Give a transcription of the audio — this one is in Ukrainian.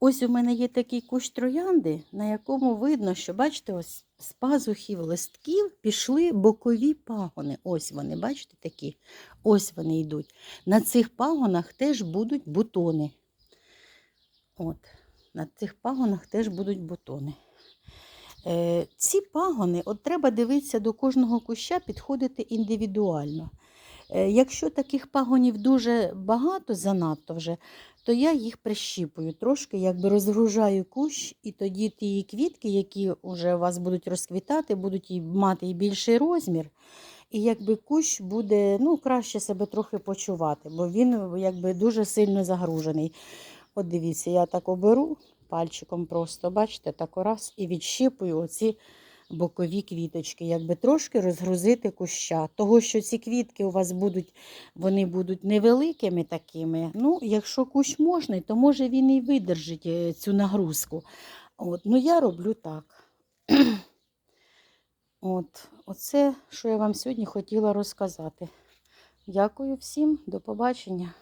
Ось у мене є такий кущ троянди, на якому видно, що, бачите, ось з пазухів листків пішли бокові пагони. Ось вони, бачите, такі. Ось вони йдуть. На цих пагонах теж будуть бутони. От, на цих пагонах теж будуть бутони. Е, ці пагони, от треба дивитися до кожного куща, підходити індивідуально. Е, якщо таких пагонів дуже багато, занадто вже, то я їх прищіпую, трошки якби розгружаю кущ, і тоді ті квітки, які вже у вас будуть розквітати, будуть мати і більший розмір. І якби кущ буде ну, краще себе трохи почувати, бо він якби дуже сильно загружений. От дивіться, я так оберу пальчиком просто, бачите, так раз і відщипую оці бокові квіточки, якби трошки розгрузити куща. Того, що ці квітки у вас будуть, вони будуть невеликими такими. Ну, якщо кущ можний, то може він і видержить е, цю нагрузку. От, ну я роблю так. От, оце, що я вам сьогодні хотіла розказати. Дякую всім, до побачення.